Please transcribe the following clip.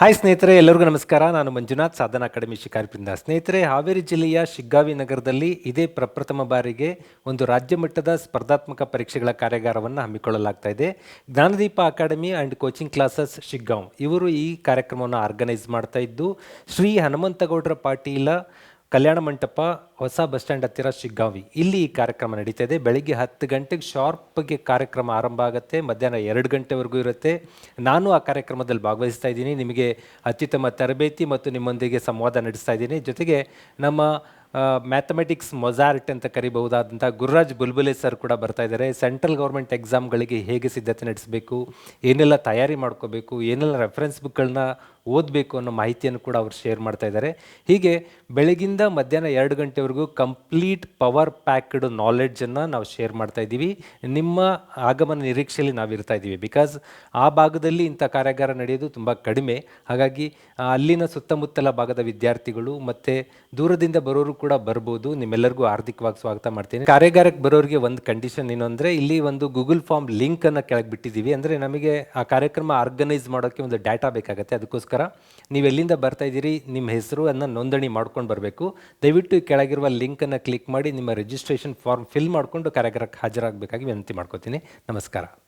Hi ಸ್ನೇಹಿತರೆ, ಎಲ್ಲರಿಗೂ ನಮಸ್ಕಾರ. ನಾನು ಮಂಜುನಾಥ್, ಸಾಧನ ಅಕಾಡೆಮಿ ಶಿಕಾರಿಪಿಂದ ಸ್ನೇಹಿತರೆ. ಹಾವೇರಿ ಜಿಲ್ಲೆಯ ಶಿಗ್ಗಾವಿ ನಗರದಲ್ಲಿ ಇದೇ ಪ್ರಪ್ರಥಮ ಬಾರಿಗೆ ಒಂದು ರಾಜ್ಯ ಮಟ್ಟದ ಸ್ಪರ್ಧಾತ್ಮಕ ಪರೀಕ್ಷೆಗಳ ಕಾರ್ಯಾಗಾರವನ್ನು ಹಮ್ಮಿಕೊಳ್ಳಲಾಗ್ತಾ ಇದೆ. Jnanadeepa academy and coaching classes Shiggaon. ಇವರು ಈ ಕಾರ್ಯಕ್ರಮವನ್ನು ಆರ್ಗನೈಸ್ ಮಾಡ್ತಾ ಇದ್ದು, ಶ್ರೀ ಹನುಮಂತಗೌಡರ ಪಾಟೀಲ ಕಲ್ಯಾಣ ಮಂಟಪ ಹೊಸ ಬಸ್ ಸ್ಟ್ಯಾಂಡ್ ಹತ್ತಿರ ಶಿಗ್ಗಾವಿ. ಇಲ್ಲಿ ಈ ಕಾರ್ಯಕ್ರಮ ನಡೀತಾ ಇದೆ ಬೆಳಿಗ್ಗೆ ಹತ್ತು ಗಂಟೆಗೆ ಶಾರ್ಪ್ಗೆ ಕಾರ್ಯಕ್ರಮ ಆರಂಭ ಆಗುತ್ತೆ. ಮಧ್ಯಾಹ್ನ ಎರಡು ಗಂಟೆವರೆಗೂ ಇರುತ್ತೆ. ನಾನು ಆ ಕಾರ್ಯಕ್ರಮದಲ್ಲಿ ಭಾಗವಹಿಸ್ತಾ ಇದ್ದೀನಿ. ನಿಮಗೆ ಅತ್ಯುತ್ತಮ ತರಬೇತಿ ಮತ್ತು ನಿಮ್ಮೊಂದಿಗೆ ಸಂವಾದ ನಡೆಸ್ತಾ ಇದ್ದೀನಿ. ಜೊತೆಗೆ ನಮ್ಮ ಮ್ಯಾಥಮೆಟಿಕ್ಸ್ ಮೊಜಾರ್ಟ್ ಅಂತ ಕರಿಬಹುದಾದಂಥ ಗುರುರಾಜ್ ಬುಲ್ಬುಲೆ ಸರ್ ಕೂಡ ಬರ್ತಾ ಇದ್ದಾರೆ. ಸೆಂಟ್ರಲ್ ಗೌರ್ಮೆಂಟ್ ಎಕ್ಸಾಮ್ಗಳಿಗೆ ಹೇಗೆ ಸಿದ್ಧತೆ ನಡೆಸಬೇಕು? ಏನೆಲ್ಲ ತಯಾರಿ ಮಾಡ್ಕೋಬೇಕು? ಏನೆಲ್ಲ ರೆಫರೆನ್ಸ್ ಬುಕ್ಗಳನ್ನ ಓದಬೇಕು ಅನ್ನೋ ಮಾಹಿತಿಯನ್ನು ಕೂಡ ಅವರು ಶೇರ್ ಮಾಡ್ತಾ ಇದ್ದಾರೆ. ಹೀಗೆ ಬೆಳಗಿಂದ ಮಧ್ಯಾಹ್ನ ಎರಡು ಗಂಟೆವರೆಗೂ ಕಂಪ್ಲೀಟ್ ಪವರ್ ಪ್ಯಾಕ್ಡ್ ನಾಲೆಡ್ಜನ್ನು ನಾವು ಶೇರ್ ಮಾಡ್ತಾ ಇದ್ದೀವಿ. ನಿಮ್ಮ ಆಗಮನ ನಿರೀಕ್ಷೆಯಲ್ಲಿ ನಾವು ಇರ್ತಾ ಇದ್ದೀವಿ. ಬಿಕಾಸ್ ಆ ಭಾಗದಲ್ಲಿ ಇಂಥ ಕಾರ್ಯಾಗಾರ ನಡೆಯೋದು ತುಂಬ ಕಡಿಮೆ. ಹಾಗಾಗಿ ಅಲ್ಲಿನ ಸುತ್ತಮುತ್ತಲ ಭಾಗದ ವಿದ್ಯಾರ್ಥಿಗಳು ಮತ್ತು ದೂರದಿಂದ ಬರೋರು ಕೂಡ ಬರ್ಬೋದು. ನಿಮ್ಮೆಲ್ಲರಿಗೂ ಹಾರ್ದಿಕವಾಗಿ ಸ್ವಾಗತ ಮಾಡ್ತೀನಿ. ಕಾರ್ಯಾಗಾರಕ್ಕೆ ಬರೋರಿಗೆ ಒಂದು ಕಂಡೀಷನ್ ಏನು ಅಂದರೆ ಇಲ್ಲಿ ಒಂದು ಗೂಗಲ್ ಫಾರ್ಮ್ ಲಿಂಕನ್ನು ಕೆಳಗೆ ಬಿಟ್ಟಿದ್ದೀವಿ. ಅಂದರೆ ನಮಗೆ ಆ ಕಾರ್ಯಕ್ರಮ ಆರ್ಗನೈಸ್ ಮಾಡೋಕ್ಕೆ ಒಂದು ಡಾಟಾ ಬೇಕಾಗುತ್ತೆ. ಅದಕ್ಕೋಸ್ಕರ ನೀವು ಎಲ್ಲಿಂದ ಬರ್ತಾ ಇದ್ದೀರಿ, ನಿಮ್ಮ ಹೆಸರು ಅನ್ನು ನೋಂದಣಿ ಮಾಡ್ಕೊಂಡು ಬರಬೇಕು. ದಯವಿಟ್ಟು ಕೆಳಗಿರುವ ಲಿಂಕನ್ನು ಕ್ಲಿಕ್ ಮಾಡಿ ನಿಮ್ಮ ರಿಜಿಸ್ಟ್ರೇಷನ್ ಫಾರ್ಮ್ ಫಿಲ್ ಮಾಡಿಕೊಂಡು ಕಾರ್ಯಕ್ರಮಕ್ಕೆ ಹಾಜರಾಗಬೇಕಾಗಿ ವಿನಂತಿ ಮಾಡ್ಕೋತೀನಿ. ನಮಸ್ಕಾರ.